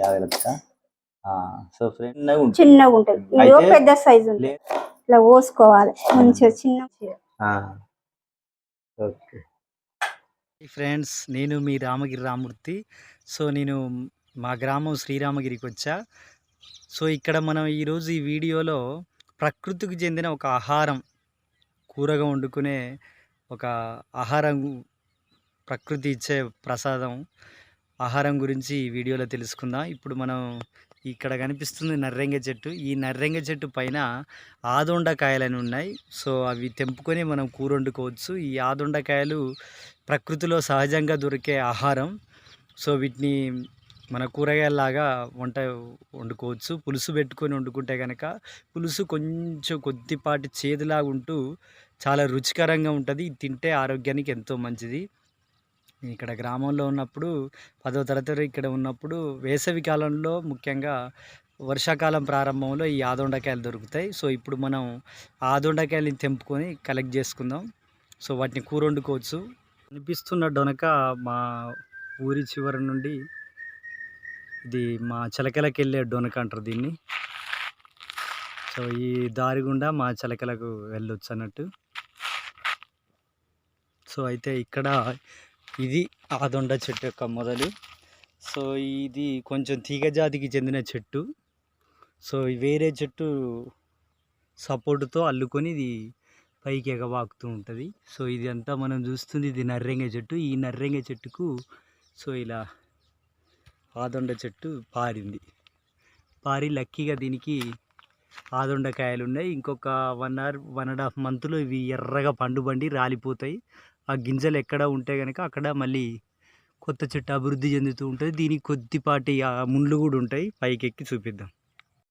జాగ్రత్త. So friend ఉంటుంది చిన్నగా ఉంటుంది. పెద్ద సైజు ఇట్లా పోసుకోవాలి. మంచిగా చిన్న ఓకే. ఫ్రెండ్స్ నేను మీ రామగిరి రామూర్తి సో నేను మా గ్రామం శ్రీరామగిరికి వచ్చా సో ఇక్కడ మనం ఈరోజు ఈ వీడియోలో ప్రకృతికి చెందిన ఒక ఆహారం కూరగా వండుకునే ఒక ఆహారం ప్రకృతి ఇచ్చే ప్రసాదం ఆహారం గురించి ఈ వీడియోలో తెలుసుకుందాం. ఇప్పుడు మనం ఇక్కడ కనిపిస్తుంది నర్రెంగ చెట్టు ఈ నర్రెంగ చెట్టు పైన ఆదొండకాయలని ఉన్నాయి. సో అవి తెంపుకొని మనం కూర వండుకోవచ్చు ఈ ఆదొండకాయలు ప్రకృతిలో సహజంగా దొరికే ఆహారం. సో వీటిని మన కూరగాయల్లాగా వంట వండుకోవచ్చు. పులుసు పెట్టుకొని వండుకుంటే కనుక పులుసు కొంచెం కొద్దిపాటి చేదులాగా ఉంటూ చాలా రుచికరంగా ఉంటుంది. ఇది తింటే ఆరోగ్యానికి ఎంతో మంచిది. ఇక్కడ గ్రామంలో ఉన్నప్పుడు పదో తరగతి ఇక్కడ ఉన్నప్పుడు వేసవి కాలంలో ముఖ్యంగా వర్షాకాలం ప్రారంభంలో ఈ ఆదొండకాయలు దొరుకుతాయి. సో ఇప్పుడు మనం ఆదొండకాయలని తెంపుకొని కలెక్ట్ చేసుకుందాం. సో వాటిని కూర వండుకోవచ్చు అనిపిస్తున్న డొనక మా ఊరి చివరి నుండి ఇది మా చిలకలకు వెళ్ళే డొనక అంటారు దీన్ని. సో ఈ దారి గుండా మా చిలకలకు వెళ్ళొచ్చు అన్నట్టు. సో అయితే ఇక్కడ ఇది ఆదొండ చెట్టు యొక్క మొదలు. సో ఇది కొంచెం తీగ జాతికి చెందిన చెట్టు. సో వేరే చెట్టు సపోర్టుతో అల్లుకొని ఇది పైకి ఎగవాకుతూ ఉంటుంది. సో ఇది అంతా మనం చూస్తుంది ఇది నర్రెంగ చెట్టు. ఈ నర్రెంగ చెట్టుకు సో ఇలా ఆదొండ చెట్టు పారింది. పారి లక్కీగా దీనికి ఆదొండకాయలు ఉన్నాయి ఇంకొక one hour one and half మంత్లో ఇవి ఎర్రగా పండు బండి రాలిపోతాయి. ఆ గింజలు ఎక్కడ ఉంటే కనుక అక్కడ మళ్ళీ కొత్త చెట్టు అభివృద్ధి చెందుతూ ఉంటుంది. దీనికి కొద్దిపాటి ఆ ముండ్లు కూడా ఉంటాయి. పైకి ఎక్కి చూపిద్దాం.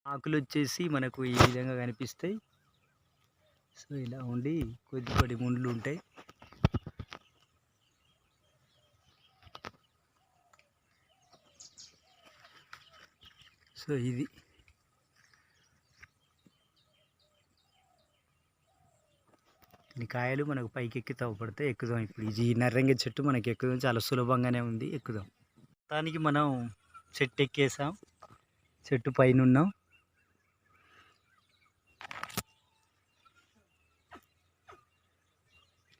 ఆకులు వచ్చేసి మనకు ఈ విధంగా కనిపిస్తాయి. సో ఇలా ఉండి కొద్దిపాటి ముండ్లు ఉంటాయి. సో ఇది దీని కాయలు మనకు పైకి ఎక్కి తవ్వబడితే ఎక్కుదాం ఇప్పుడు. ఇది ఈ చెట్టు మనకి ఎక్కుదాం. చాలా సులభంగానే ఉంది. ఎక్కుదాం. దానికి మనం చెట్టు ఎక్కేసాం. చెట్టు పైన ఉన్నాం.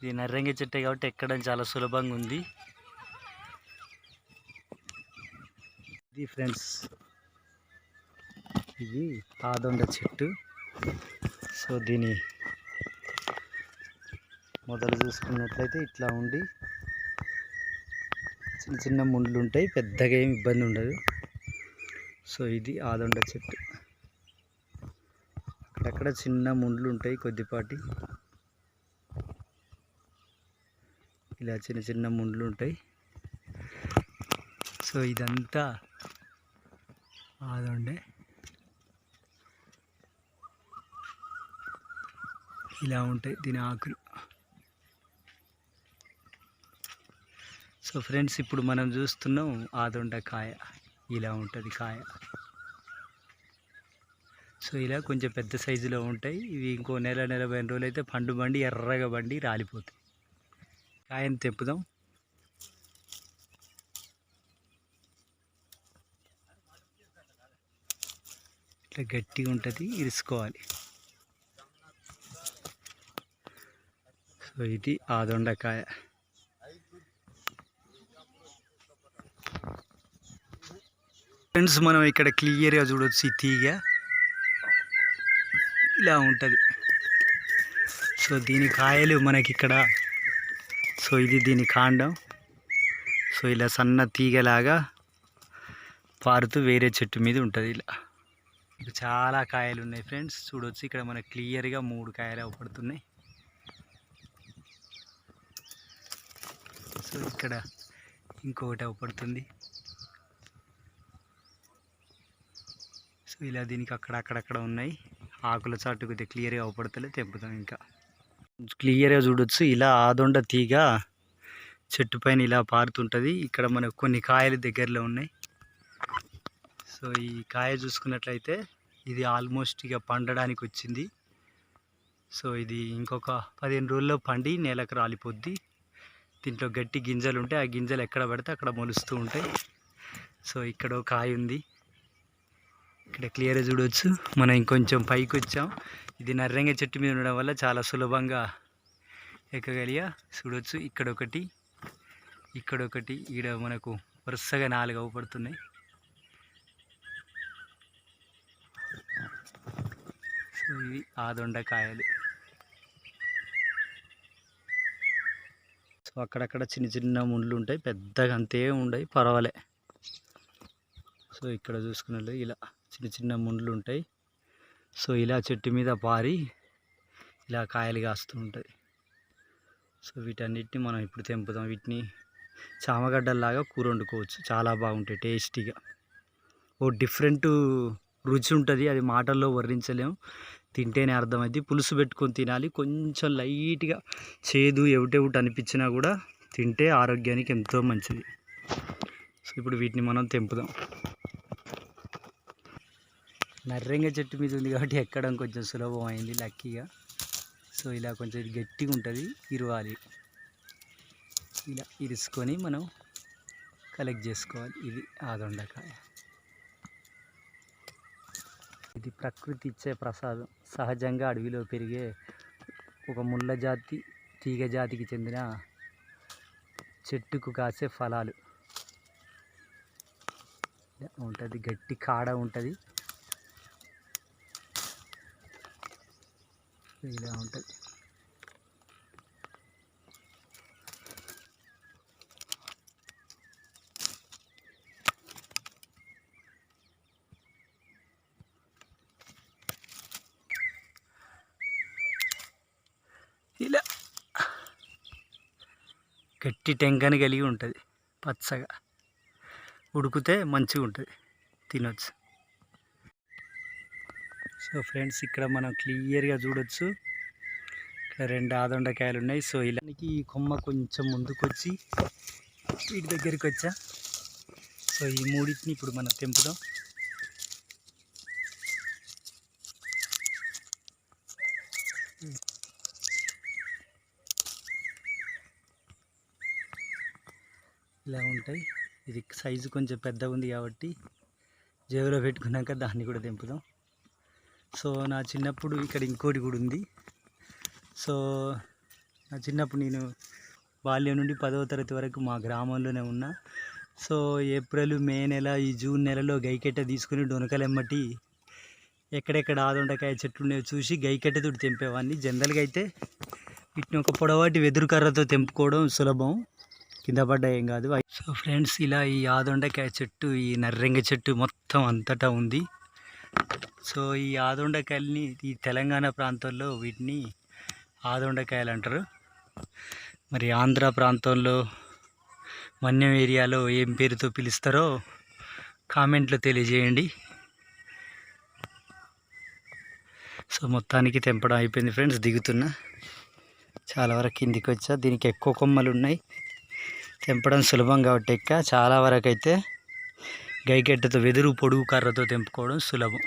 ఇది నర్రంగి చెట్టే కాబట్టి ఎక్కడం చాలా సులభంగా ఉంది. ఇది ఫ్రెండ్స్ ఇది ఆదొండ చెట్టు. సో దీని మొదలు చూసుకున్నట్లయితే ఇట్లా ఉండి చిన్న చిన్న ముండ్లు ఉంటాయి పెద్దగా ఏమి ఇబ్బంది ఉండదు. సో ఇది ఆదొండ చెట్టు. అక్కడక్కడ చిన్న ముండ్లు ఉంటాయి కొద్దిపాటి. ఇలా చిన్న చిన్న ముండ్లు ఉంటాయి. సో ఇదంతా ఆదొండే ఇలా ఉంటాయి దీని ఆకులు. సో ఫ్రెండ్స్ ఇప్పుడు మనం చూస్తున్నాం ఆదొండకాయ. ఇలా ఉంటుంది కాయ. సో ఇలా కొంచెం పెద్ద సైజులో ఉంటాయి. ఇవి ఇంకో నెల నలభై రోజులు అయితే పండు బండి ఎర్రగా బండి రాలిపోతాయి. కాయను తెంపుదాం. ఇట్లా గట్టిగా ఉంటుంది ఇరుసుకోవాలి. సో ఇది ఆదొండకాయ. ఫ్రెండ్స్ మనం ఇక్కడ క్లియర్గా చూడొచ్చు ఈ తీగ. ఇలా ఉంటుంది. సో దీని కాయలు మనకి ఇక్కడ. సో ఇది దీని కాండం. సో ఇలా సన్న తీగలాగా పారుతూ వేరే చెట్టు మీద ఉంటుంది ఇలా. చాలా కాయలు ఉన్నాయి ఫ్రెండ్స్ చూడొచ్చు ఇక్కడ మనకు క్లియర్గా మూడు కాయలు అవపడుతున్నాయి. సో ఇక్కడ ఇంకొకటి అవపడుతుంది. ఇలా దీనికి అక్కడ అక్కడక్కడ ఉన్నాయి. ఆకుల చాటు కొద్దిగా క్లియర్గా అవపడతలే తెంపుతాం ఇంకా. క్లియర్గా చూడొచ్చు. ఇలా ఆదొండ తీగ చెట్టు పైన ఇలా పారుతుంటుంది. ఇక్కడ మనకు కొన్ని కాయలు దగ్గరలో ఉన్నాయి. సో ఈ కాయ చూసుకున్నట్లయితే ఇది ఆల్మోస్ట్ ఇక పండడానికి వచ్చింది. సో ఇది ఇంకొక పదిహేను రోజుల్లో పండి నేలకు రాలిపోద్ది. దీంట్లో గట్టి గింజలు ఉంటాయి. ఆ గింజలు ఎక్కడ పడితే అక్కడ మొలుస్తూ ఉంటాయి. సో ఇక్కడ ఒక కాయ ఉంది. ఇక్కడ క్లియర్గా చూడవచ్చు మనం ఇంకొంచెం పైకి వచ్చాం. ఇది నర్రంగ చెట్టు మీద ఉండడం వల్ల చాలా సులభంగా ఎక్కగలిగా చూడవచ్చు ఇక్కడ ఒకటి ఇక్కడ ఒకటి ఈడ మనకు వరుసగా నాలుగు అవపడుతున్నాయి సో ఇవి ఆ దొండకాయలు. సో అక్కడక్కడ చిన్న చిన్న ముండ్లు ఉంటాయి. పెద్దగా అంతే ఉండవు పర్వాలే. సో ఇక్కడ చూసుకున్నట్లు ఇలా. చిన్న చిన్న ముండ్లు ఉంటాయి. సో ఇలా చెట్టు మీద పారి ఇలా కాయలు కాస్తూ ఉంటాయి. సో వీటన్నిటిని మనం ఇప్పుడు తెంపుదాం. వీటిని చామగడ్డల్లాగా కూర వండుకోవచ్చు. చాలా బాగుంటాయి టేస్టీగా. ఓ డిఫరెంట్ రుచి ఉంటుంది. అది మాటల్లో వర్ణించలేము. తింటేనే అర్థమైంది పులుసు పెట్టుకొని తినాలి. కొంచెం లైట్గా చేదు ఎవటెవటి అనిపించినా కూడా తింటే ఆరోగ్యానికి ఎంతో మంచిది. సో ఇప్పుడు వీటిని మనం తెంపుదాం. నర్రంగ చెట్టు మీద ఉంది కాబట్టి ఎక్కడం కొంచెం సులభం అయింది లక్కీగా. సో ఇలా కొంచెం ఇది గట్టిగా ఉంటుంది ఇరవాలి. ఇలా ఇరుసుకొని మనం కలెక్ట్ చేసుకోవాలి. ఇది ఆదొండకాయ ఇది ప్రకృతి ఇచ్చే ప్రసాదం. సహజంగా అడవిలో పెరిగే ఒక ముళ్ళ జాతి తీగ జాతికి చెందిన చెట్టుకు కాసే ఫలాలు. ఉంటుంది గట్టి కాడ ఉంటుంది. ఇలా ఉంటుంది. ఇలా. గట్టి టెంకని కలిగి ఉంటుంది పచ్చగా. ఉడికితే మంచిగా ఉంటుంది తినొచ్చు. సో ఫ్రెండ్స్ ఇక్కడ మనం క్లియర్గా చూడొచ్చు. ఇక్కడ రెండు ఆదొండకాయలు ఉన్నాయి. సో ఇలానికి ఈ కొమ్మ కొంచెం ముందుకు వచ్చి వీటి దగ్గరికి వచ్చా. సో ఈ మూడింటిని ఇప్పుడు మనం తెంపుదాం. ఇలా ఉంటాయి. ఇది సైజు కొంచెం పెద్దగా ఉంది కాబట్టి జేబులో పెట్టుకున్నాక దాన్ని కూడా తెంపుదాం. సో నా చిన్నప్పుడు ఇక్కడ ఇంకోటి కూడా ఉంది. సో నా చిన్నప్పుడు నేను బాల్యం నుండి పదవ తరగతి వరకు మా గ్రామంలోనే ఉన్నా. సో ఏప్రిల్ మే నెల ఈ జూన్ నెలలో గైకెట్ట తీసుకుని డొనకలెమ్మటి ఎక్కడెక్కడ ఆదొండకాయ చెట్లు ఉన్నాయో చూసి గైకెట్టతోటి తెంపేవాడిని జనరల్గా అయితే వీటిని ఒక పొడవాటి వెదురు కర్రతో తెంపుకోవడం సులభం కింద పడ్డా ఏం కాదు. సో ఫ్రెండ్స్ ఇలా ఈ ఆదొండకాయ చెట్టు ఈ నర్రెంగ చెట్టు మొత్తం అంతటా ఉంది. సో ఈ ఆదొండకాయలని ఈ తెలంగాణ ప్రాంతంలో వీటిని ఆదొండకాయలు అంటారు. మరి ఆంధ్ర ప్రాంతంలో మన్యం ఏరియాలో ఏం పేరుతో పిలుస్తారో కామెంట్లో తెలియజేయండి. సో మొత్తానికి తెంపడం అయిపోయింది ఫ్రెండ్స్ దిగుతున్నా. చాలా వరకు కిందికి వచ్చా దీనికి ఎక్కువ కొమ్మలు ఉన్నాయి. తెంపడం సులభం కాబట్టి ఎక్క చాలా వరకు అయితే గైకెట్టతో వెదురు పొడుగు కర్రతో తెంపుకోవడం సులభం.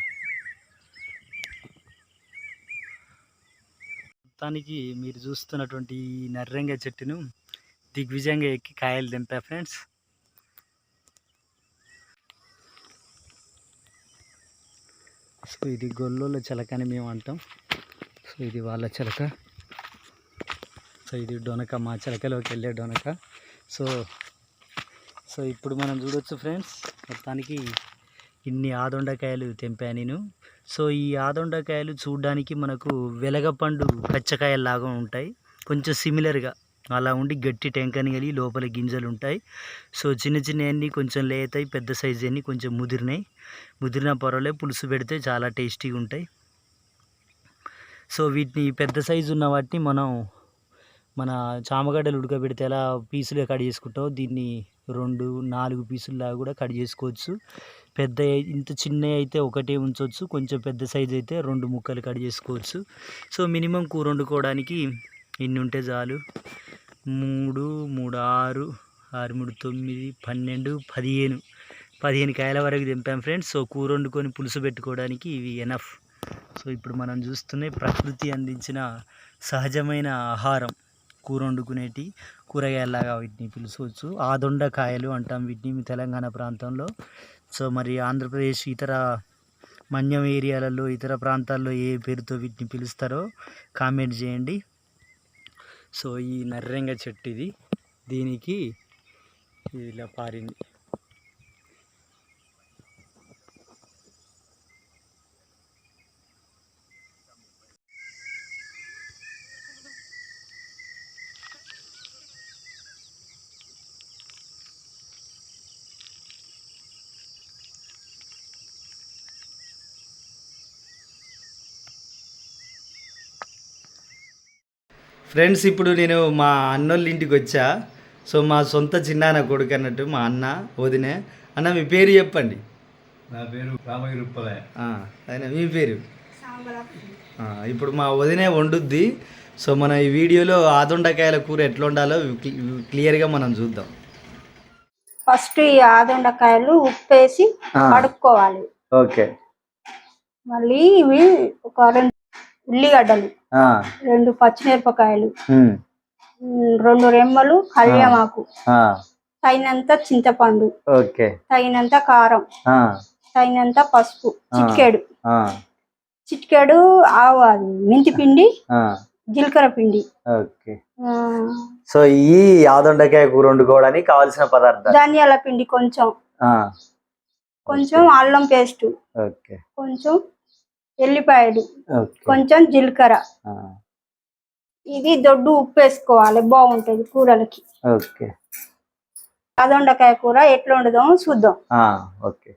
మొత్తానికి మీరు చూస్తున్నటువంటి ఈ నర్రంగ చెట్టును దిగ్విజయంగా ఎక్కి కాయలు తెంపా ఫ్రెండ్స్. సో ఇది గొల్లోళ్ళ చిలక అని మేము అంటాం. సో ఇది వాళ్ళ చిలక. సో ఇది డొనక మా చిలకలోకి వెళ్ళే డొనక. సో సో ఇప్పుడు మనం చూడొచ్చు ఫ్రెండ్స్ మొత్తానికి ఇన్ని ఆదొండకాయలు తెంపా నేను. సో ఈ ఆదొండకాయలు చూడడానికి మనకు వెలగపండు కచ్చకాయలాగా ఉంటాయి. కొంచెం సిమిలర్గా అలా ఉండి గట్టి టెంకని కలిగి లోపల గింజలు ఉంటాయి. సో చిన్న చిన్న అన్నీ కొంచెం లేతాయి పెద్ద సైజు అన్నీ కొంచెం ముదిరినాయి. ముదిరిన పొరలే పులుసు పెడితే చాలా టేస్టీగా ఉంటాయి. సో వీటిని పెద్ద సైజు ఉన్న వాటిని మనం మన చామగడ్డలు ఉడకబెడితే ఎలా పీసులు కట్ చేసుకుంటాం దీన్ని రెండు నాలుగు పీసుల్లాగా కూడా కట్ చేసుకోవచ్చు. పెద్ద ఇంత చిన్న అయితే ఒకటే ఉంచవచ్చు కొంచెం పెద్ద సైజు అయితే రెండు ముక్కలు కట్ చేసుకోవచ్చు. సో మినిమం కూర వండుకోవడానికి ఇన్ని ఉంటే చాలు. మూడు మూడు ఆరు ఆరు మూడు తొమ్మిది పన్నెండు పదిహేను. పదిహేను కాయల వరకు దింపాం ఫ్రెండ్స్. సో కూర వండుకొని పులుసు పెట్టుకోవడానికి ఇవి ఎనఫ్ సో ఇప్పుడు మనం చూస్తున్నాయి ప్రకృతి అందించిన సహజమైన ఆహారం. కూర వండుకునేటి కూరగాయలాగా వీటిని పిలుచుకోవచ్చు. ఆదొండకాయలు అంటాం వీటిని మీ తెలంగాణ ప్రాంతంలో. సో మరి ఆంధ్రప్రదేశ్ ఇతర మన్యం ఏరియాలలో ఇతర ప్రాంతాల్లో ఏ పేరుతో వీటిని పిలుస్తారో కామెంట్ చేయండి. సో ఈ నర్రెంగ చెట్టు ఇది. దీనికి ఇలా పారింది. ఫ్రెండ్స్ ఇప్పుడు నేను మా అన్నోళ్ళ ఇంటికి వచ్చా. సో మా సొంత చిన్నాన్న కొడుకు అన్నట్టు మా అన్న వదినే. అన్న మీ పేరు చెప్పండి. నా పేరు రామగిరి ఉప్పలయ్య ఆ, ఆయన మీ పేరు? ఇప్పుడు మా వదినే వండుద్ది. సో మన ఈ వీడియోలో ఆదుండకాయల కూర ఎట్లా క్లి- క్లియర్గా మనం చూద్దాం. ఫస్ట్ ఈ ఆదొండకాయలు ఉప్పేసి. కడుక్కోవాలి. ఓకే. మళ్ళీ ఇవి ఒక రెండు ఉల్లిగడ్డలు రెండు పచ్చిమిరపకాయలు రెండు రెమ్మలు కళ్యామాకు తగినంత చింతపండు తగినంత కారం తగినంత పసుపు చిటికెడు. చిటికెడు ఆవు అది మెంతి పిండి జీలకర్ర పిండి. సో ఈ ఆదుండకాయ కూర వండుకోవడానికి కావాల్సిన పదార్థాలు? ధనియాల పిండి కొంచెం. కొంచెం అల్లం పేస్ట్. ఓకే. కొంచెం ఎల్లిపాయలు కొంచెం జీలకర్ర. ఇది దొడ్డు ఉప్పు వేసుకోవాలి బాగుంటది కూరలకి. ఓకే. అదొండకాయ కూర ఎట్లా వండుదాం చూద్దాం ఓకే.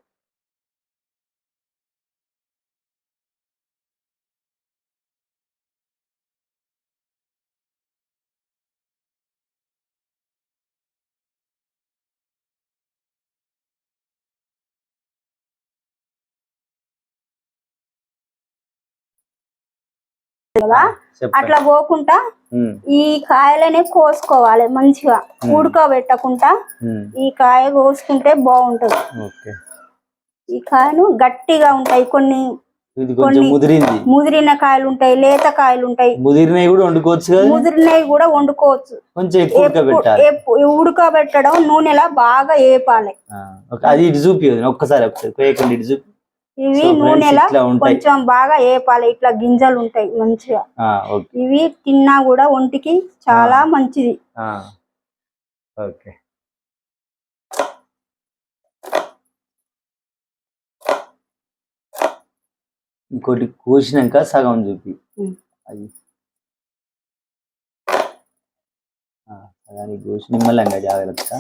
కదా? అట్లా పోకుండా ఈ కాయలనే కోసుకోవాలి మంచిగా ఉడకబెట్టకుండా. ఈ కాయ కోసుకుంటే బాగుంటది. ఈ కాయను గట్టిగా ఉంటాయి కొన్ని ముదిరింది. ముదిరిన కాయలు ఉంటాయి లేత కాయలు ఉంటాయి. ముదిరినవి కూడా వండుకోవచ్చు ముదిరినవి కూడా వండుకోవచ్చు. కొంచెం ఉడకబెట్టడం నూనెలా బాగా. అది ఇటు చూపి ఒక్కసారి ఒకసారి. ఇటు చూపి ఇవి నూనెలా. కొంచెం బాగా వేపాలి ఇట్లా గింజలు ఉంటాయి మంచిగా. ఇవి తిన్నా కూడా ఒంటికి చాలా మంచిది. ఓకే. ఇంకోటి కోసినాక సగం చూపి. అది. సగానికి కోసి నిమ్మలంగా జాగ్రత్తగా.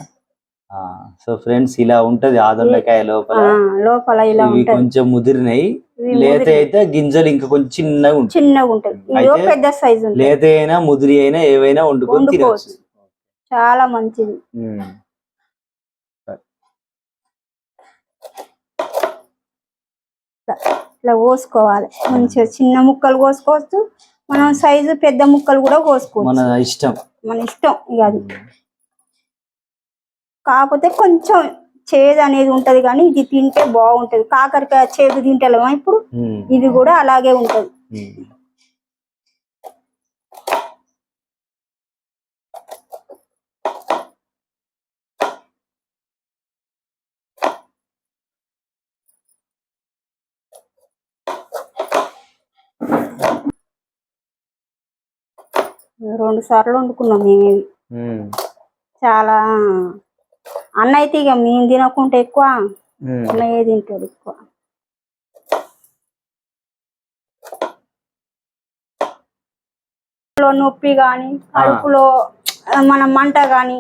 సో ఫ్రెండ్స్ ఇలా ఉంటది ఆదొండకాయ లోపల. లోపల ఇలా ఇవి కొంచెం ముదిరినాయి. లేత అయితే గింజలు ఇంకా కొంచెం చిన్నగా ఉంటాయి. చిన్నగా అయితే పెద్ద సైజు లేత అయినా ముదిరి అయినా ఏవైనా వండుకొని. తినచ్చు. చాలా మంచిది. ఇట్లా కోసుకోవాలి. మంచిగా చిన్న ముక్కలు కోసుకోవచ్చు. మనం సైజు పెద్ద ముక్కలు కూడా మన కోసుకోవచ్చు ఇష్టం. మన ఇష్టం ఇక అది. కాకపోతే కొంచెం చేదు అనేది ఉంటది కానీ ఇది తింటే బాగుంటది కాకరకాయ చేదు తింటలేమా ఇప్పుడు. ఇది కూడా అలాగే ఉంటది. రెండు సార్లు వండుకున్నాం మేము. చాలా అన్న అయితే ఇక మేము తినకుంటే ఎక్కువ. అన్నయ్య తింటాడు ఎక్కువ. నొప్పి గాని కడుపులో మన మంట గాని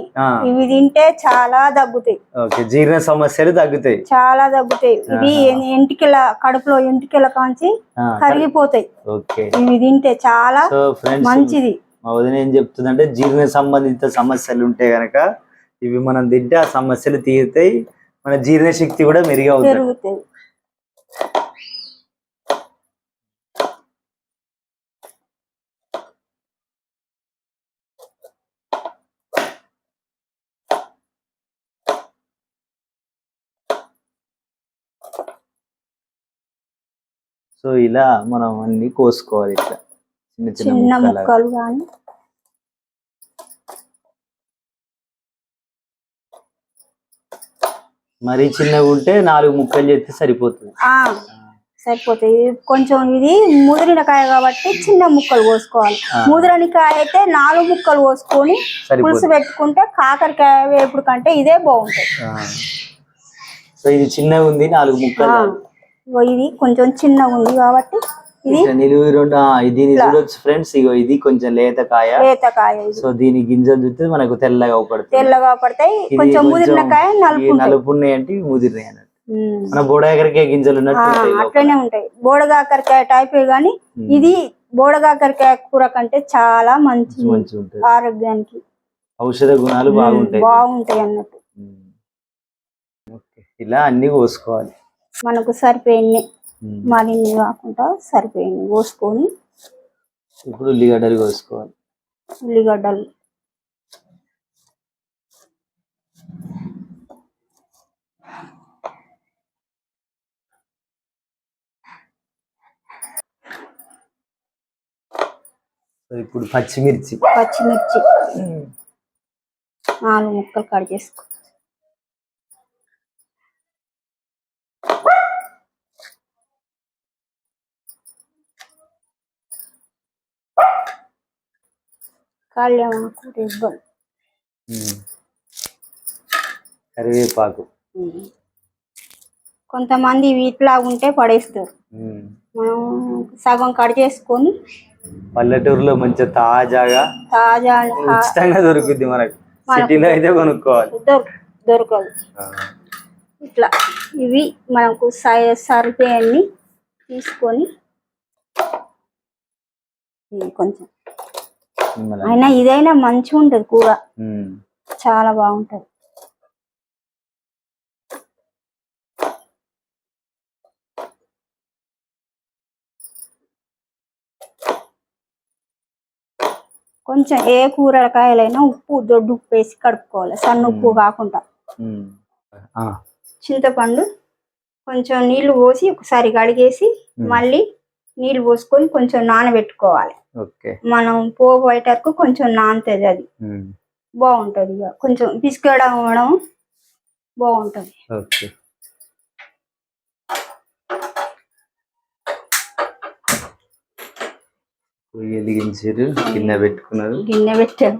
ఇవి తింటే చాలా తగ్గుతాయి. ఓకే జీర్ణ సమస్యలు తగ్గుతాయి. చాలా తగ్గుతాయి. ఇవి ఎంటికల కడుపులో ఎంటికల కాంచి కరిగిపోతాయి. ఇవి తింటే చాలా మంచిది. మా వదిన ఏం చెప్తుందంటే జీర్ణ సంబంధిత సమస్యలు ఉంటే గనక ఇవి మనం తింటే ఆ సమస్యలు తీరుతాయి మన జీర్ణశక్తి కూడా మెరుగవుతుంది సో ఇలా మనం అన్ని కోసుకోవాలి ఇట్లా. చిన్న చిన్న ముక్కలు కానీ మరీ చిన్నగా ఉంటే నాలుగు ముక్కలు చేస్తే సరిపోతుంది. ఆ, సరిపోతాయి. కొంచెం ఇది ముదిరిన కాయ కాబట్టి చిన్న ముక్కలు కోసుకోవాలి. ముదిరని కాయ అయితే నాలుగు ముక్కలు కోసుకొని పులుసు పెట్టుకుంటే కాకరకాయ వేపుడు కంటే ఇదే బాగుంటది. సో ఇది చిన్నగా ఉంది నాలుగు ముక్కలు. ఇది కొంచెం చిన్నగా ఉంది కాబట్టి నిలువు రెండు ఆ, దీన్ని చూడొచ్చు ఫ్రెండ్స్ ఇగో ఇది కొంచెం లేత కాయ. లేత కాయ ఇది. సో దీని గింజలు చూస్తే మనకు తెల్లగా అవపడుతుంది. తెల్లగా పడతాయి. కొంచెం ముదిరిన కాయ నలుపు ఉంటాయి నలుపు ఉన్నాయి అంటే ముదిరినాయి అన్నట్టు. మన బోడాగరికే గింజలు ఉన్నట్టు. అట్లనే ఉంటాయి. బోడగాకరకాయ టైపే గాని ఉమ్. ఇది బోడగాకరకాయ కూర కంటే చాలా మంచిది. మంచిగా ఉంటుంది ఆరోగ్యానికి. ఔషధ గుణాలు బాగుంటాయి. బాగుంటాయి అన్నట్టు. ఇలా అన్ని కోసుకోవాలి. మనకు సరిపోయినాయి. మరిన్ని కాకుండా సరిపోయినాయి కోసుకొని ఇప్పుడు ఉల్లిగడ్డలు కోసుకోవాలి. ఉల్లిగడ్డలు. ఇప్పుడు పచ్చిమిర్చి. పచ్చిమిర్చి. నాలుగు ముక్కలు కట్ చేసుకో కళ్యామాకు రిబ్బన్. కరివేపాకు కొంతమంది వీటిలా ఉంటే పడేస్తారు. మనం సగం కట్ చేసుకొని పల్లెటూరులో మంచిగా తాజాగా తాజా ఉచితంగా దొరుకుద్ది మనకు సిటీలో అయితే కొనుక్కోవాలి దొర- దొరకదు. ఇట్లా ఇవి మనకు సరిపోయన్ని తీసుకొని కొంచెం. అయినా ఇదైనా మంచిగా ఉంటుంది కూర. చాలా బాగుంటది. కొంచెం ఏ కూరకాయలైనా ఉప్పు దొడ్డు ఉప్పు వేసి కడుక్కోవాలి. సన్న ఉప్పు కాకుండా. చింతపండు కొంచెం నీళ్ళు పోసి ఒకసారి కడిగేసి మళ్ళీ నీళ్ళు పోసుకొని కొంచెం నానబెట్టుకోవాలి. మనం పోపు బయటకు కొంచెం నానుతుంది అది. బాగుంటది ఇక కొంచెం పిసికడం అవ్వడం బాగుంటది. గిన్నె పెట్టుకున్నారు. గిన్నె పెట్టారు.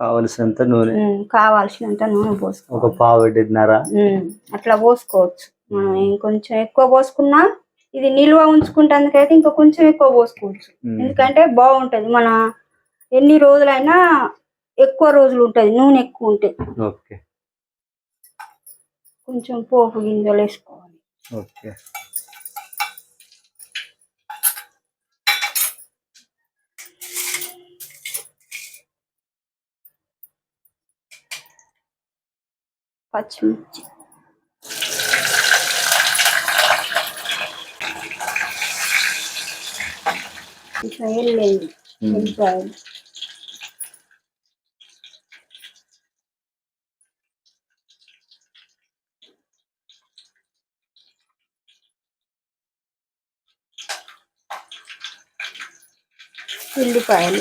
కావలసినంత నూనె. కావాల్సినంత నూనె పోసుకో ఒక పావుడిన్నర అట్లా పోసుకోవచ్చు. మనం ఇంకొంచెం ఎక్కువ పోసుకున్నా ఇది నిల్వ ఉంచుకుంటేందుకైతే ఇంకా కొంచెం ఎక్కువ పోసుకోవచ్చు. ఎందుకంటే బాగుంటది. మన ఎన్ని రోజులైనా ఎక్కువ రోజులు ఉంటది. నూనె ఎక్కువ ఉంటుంది ఓకే. కొంచెం పోపు గింజలు వేసుకోవాలి. ఓకే. పచ్చిమిర్చి. ఉల్లిపాయలు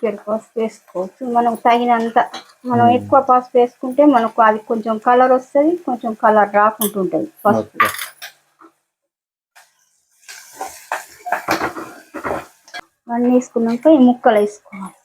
చిటికెడు పసుపు వేసుకోవచ్చు. మనకు తగినంత మనం ఎక్కువ పసుపు వేసుకుంటే మనకు అది కొంచెం కలర్ వస్తుంది కొంచెం కలర్ రాకుంటుంటది పసుపు అన్నీ వేసుకున్నాక ఈ ముక్కలు వేసుకోవాలి.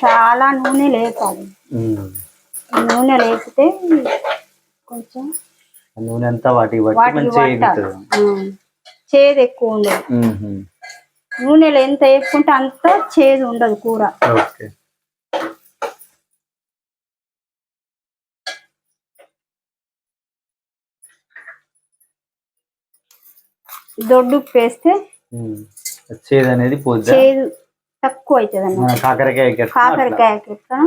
చాలా నూనె లేపాలి. నూనె లేపితే కొంచెం నూనె అంతా ఆ, చేదు ఎక్కువ ఉండదు. నూనెలో ఎంత వేసుకుంటే అంత చేదు ఉండదు కూర. దొడ్డు వేస్తే. చేదు అనేది చేదు తక్కువ అవుతుంది అన్నమాట కాకరకాయ ఎట్లా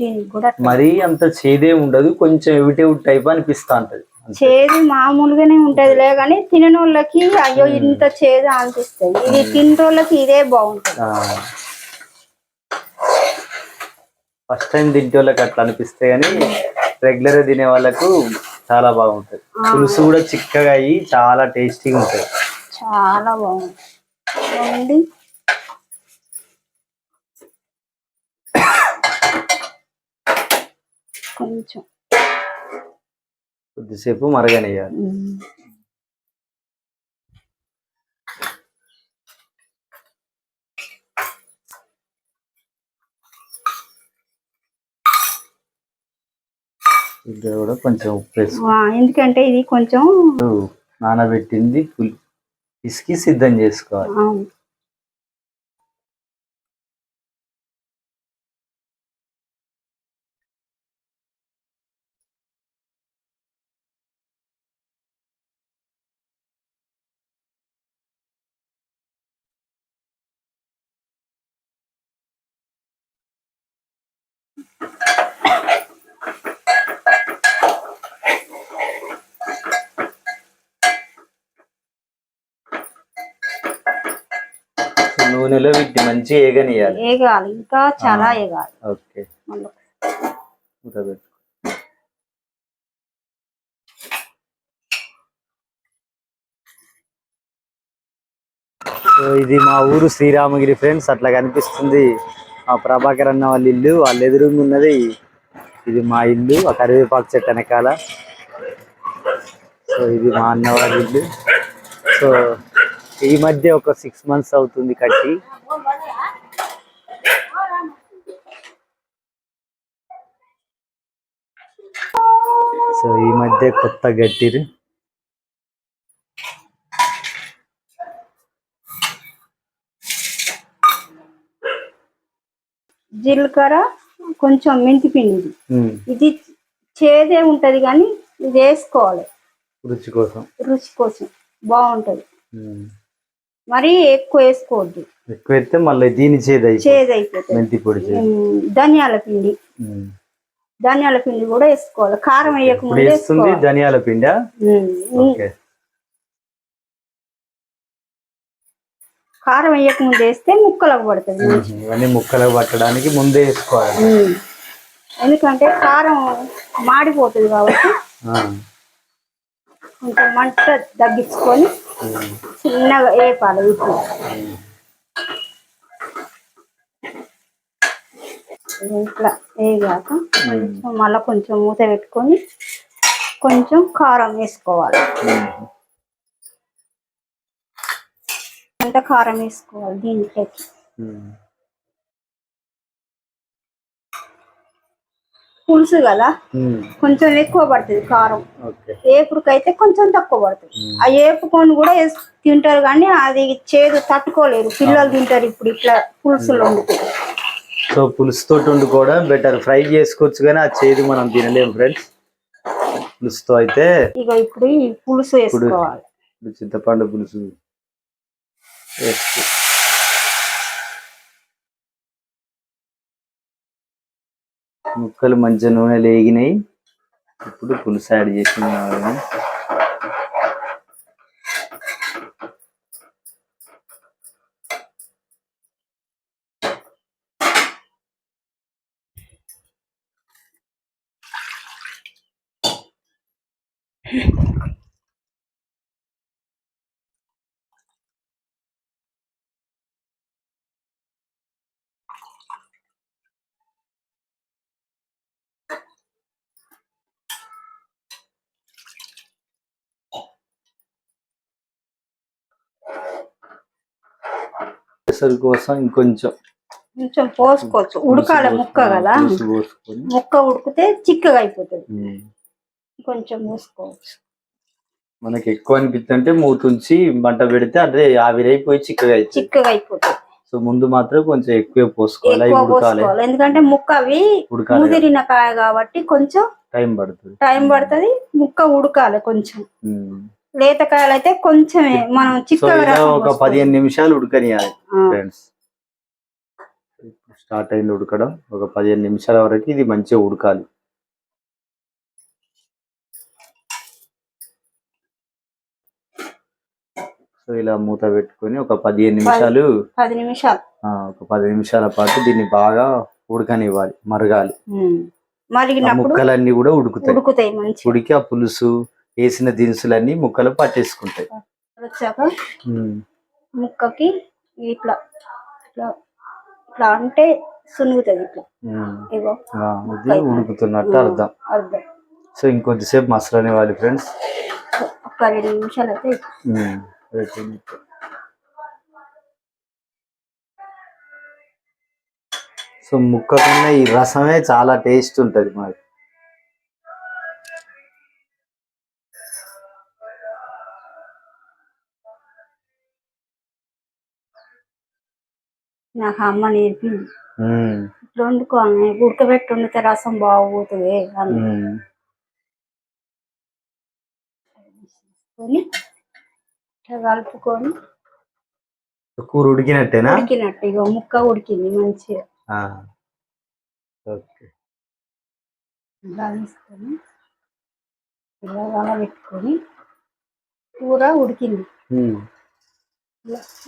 దీనికి కూడా. మరీ అంత చేదే ఉండదు కొంచెం ఎవిటేవ్ టైప్ అనిపిస్తా ఉంటది. చేదు మామూలుగానే ఉంటదిలే కానీ తినని వాళ్ళకి అయ్యో ఇంత చేదు అనిపిస్తుంది. ఇది తిన్న వాళ్ళకి ఇదే బాగుంటది. ఫస్ట్ టైం తింటే వాళ్ళకి అట్లా అనిపిస్తే గానీ రెగ్యులర్గా తినే వాళ్ళకు చాలా బాగుంటది. పులుసు కూడా చిక్కగా అయ్యి చాలా టేస్టీగా ఉంటది. చాలా బాగుంది కొంచెం. కొద్దిసేపు మరగనియాలి. ఇక్కడ కూడా కొంచెం ఉప్పు ఎందుకంటే ఇది కొంచెం నానబెట్టింది పిసికి సిద్ధం చేసుకోవాలి. నూనెలో వీటిని మంచిగా ఏగనియాలి వేగాలి ఇంకా చాలా వేగాలి ఓకే. సో ఇది మా ఊరు శ్రీరామగిరి ఫ్రెండ్స్ అట్లా కనిపిస్తుంది. మా ప్రభాకర్ అన్న వాళ్ళ ఇల్లు వాళ్ళ ఎదురుగా ఉన్నది. ఇది మా ఇల్లు ఆ కరివేపాకు చెట్టు వెనకాల. సో ఇది మా అన్న వాళ్ళ ఇల్లు. సో ఈ మధ్య ఒక సిక్స్ మంత్స్ అవుతుంది కట్టి. సో ఈ మధ్య కొత్త గట్టిరు. జీలకర్ర కొంచెం మెంతి పిండి. ఇది. ఉమ్, ఇది చేదే ఉంటది కానీ ఇది వేసుకోవాలి. రుచి కోసం. రుచి కోసం. బాగుంటది. ఉమ్. మరీ ఎక్కువ వేసుకోవద్దు. ఎక్కువ అయితే మళ్ళీ దీని చేదు చేదు అయిపోతుంది మెంతి పొడి ధనియాల పిండి. ధనియాల పిండి కూడా వేసుకోవాలి. కారం వేయక ముందు వేస్తుంది ధనియాల పిండా? కారం వేయక ముందు వేస్తే ముక్కలకు పడుతుంది. ఇవన్నీ ముక్కలు పట్టడానికి ముందే వేసుకోవాలి. ఎందుకంటే కారం మాడిపోతుంది కాబట్టి కొంచెం మంట తగ్గించుకొని చిన్నగా వేపాలి ఉప్పు. ఇట్లా వేగాక కొంచెం మళ్ళీ కొంచెం మూత పెట్టుకొని కొంచెం కారం వేసుకోవాలి. అంత కారం వేసుకోవాలి దీంట్లోకి పులుసు కదా. కొంచెం ఎక్కువ పడుతుంది కారం. ఏపుడుకైతే కొంచెం తక్కువ పడుతుంది. ఆ ఏపుకొని కూడా తింటారు కానీ అది చేదు తట్టుకోలేరు. పిల్లలు తింటారు ఇప్పుడు ఇట్లా పులుసులు వండుతారు సో పులుసుతో వండుకోవడం బెటర్ ఫ్రై చేసుకోవచ్చు కానీ ఆ చేదు మనం తినలేము ఫ్రెండ్స్ పులుసుతో అయితే ఇక ఇప్పుడు పులుసు వేసుకోవాలి. చింతపండు పులుసు వేసుకో. ముక్కలు మంచిగా నూనె లేగినాయి. ఇప్పుడు పులుసు యాడ్ చేసిన పెసరు కోసం ఇంకొంచెం. కొంచెం పోసుకోవచ్చు. ఉడకాలి ముక్క కదా? ముక్క ఉడికితే చిక్కగా అయిపోతుంది. కొంచెం పోసుకోవచ్చు మనకి ఎక్కువ అనిపిస్తుంటే మూతుంచి మంట పెడితే అదే ఆవిరైపోయి చిక్కగా చిక్కగా అయిపోతుంది. సో ముందు మాత్రం కొంచెం ఎక్కువ పోసుకోవాలి ఉడకాలి. ఎందుకంటే ముక్క అవి ముదిరిన కాయ కాబట్టి కొంచెం టైం పడుతుంది. టైం పడుతుంది ముక్క ఉడకాలి కొంచెం. లేత కాయలు అయితే కొంచెమే మనం చిక్కగా ఒక. పదిహేను నిమిషాలు ఉడకనియాలి ఫ్రెండ్స్. స్టార్ట్ అయింది ఉడకడం. ఒక పదిహేను నిమిషాల వరకు ఇది మంచిగా ఉడకాలి. సో ఇలా మూత పెట్టుకొని ఒక పదిహేను నిమిషాలు పది నిమిషాలు. ఒక పది నిమిషాల పాటు దీన్ని బాగా ఉడకనివ్వాలి మరగాలి. ముక్కలన్నీ కూడా ఉడుకుతాయి. ఉడికి ఆ పులుసు వేసిన దినుసులన్నీ ముక్కలు పట్టేసుకుంటాయి. వచ్చాక. ముక్కకి ఇట్లా ఇట్లా ఇట్లా అంటే సునుగుతుంది ఇట్లా. ఇగో ఇది ఉడుకుతున్నట్టు అర్థం. అర్థం. సో ఇంకొద్దిసేపు మసలనివ్వాలి ఫ్రెండ్స్. ఒక్క రెండు నిమిషాలు అయితే సో ముక్క కన్నా ఈ రసమే చాలా టేస్ట్ ఉంటది మరి నాకు అమ్మ నేర్పింది. ఇట్లా వండుకోవాలి ఉడకబెట్టి వండితే రసం బాగుపోతుంది అని ఇట్లా కలుపుకొని కూర ఉడికినట్టేనా? ఉడికినట్టు ఇగో ముక్క ఉడికింది మంచిగా. ఓకే. ఇలా పెట్టుకొని కూర ఉడికింది.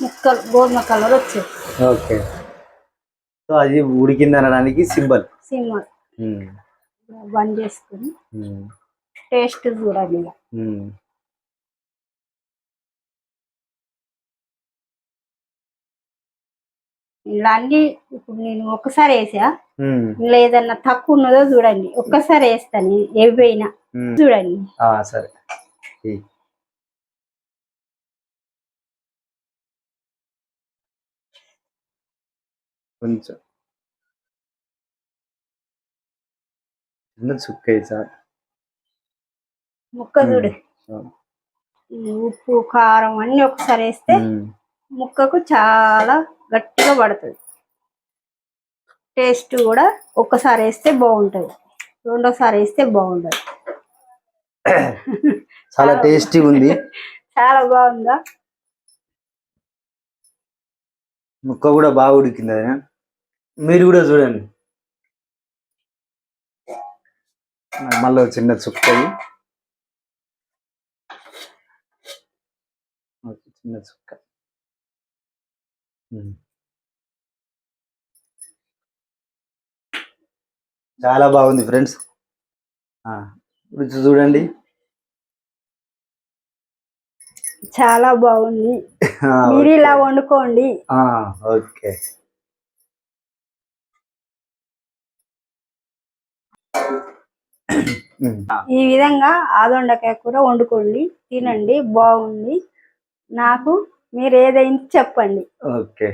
ముక్కలు గోధుమ కలర్ వచ్చేది. ఓకే. సో అది ఉడికింది అనడానికి సింబల్. ఉమ్, బంద్ చేసుకొని టేస్ట్ ఉమ్. ఇలా అన్ని ఇప్పుడు నేను ఒక్కసారి వేసా. ఇలా ఏదన్నా తక్కువ ఉన్నదో చూడండి. ఒక్కసారి వేస్తాను. ఏవైనా ఉమ్. చూడండి. సరే. కొంచెం. చిన్న ముక్క చూడు. ఉప్పు కారం అన్ని ఒకసారి వేస్తే ముక్కకు చాలా గట్టిగా పడుతుంది. టేస్ట్ కూడా ఒక్కసారి వేస్తే బాగుంటుంది. రెండోసారి వేస్తే బాగుంటుంది చాలా టేస్టీగా ఉంది. చాలా బాగుందా? ముక్క కూడా బాగా ఉడికింది మీరు కూడా చూడండి. మళ్ళీ చిన్న చుక్కది ఒక చిన్న చుక్క. చాలా బాగుంది ఫ్రెండ్స్. రుచి చూడండి. చాలా బాగుంది. మీరు ఇలా. వండుకోండి. ఆ, ఓకే. ఈ విధంగా ఆదొండకాయ కూర వండుకోండి తినండి బాగుంది నాకు మీరు ఏదైనా చెప్పండి. ఓకే.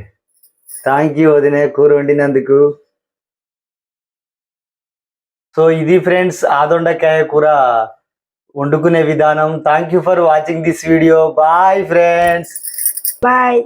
థ్యాంక్ యూ వదిన కూర వండినందుకు. సో ఇది ఫ్రెండ్స్ ఆదొండకాయ కూర వండుకునే విధానం. Thank you for watching this video. Bye friends. Bye.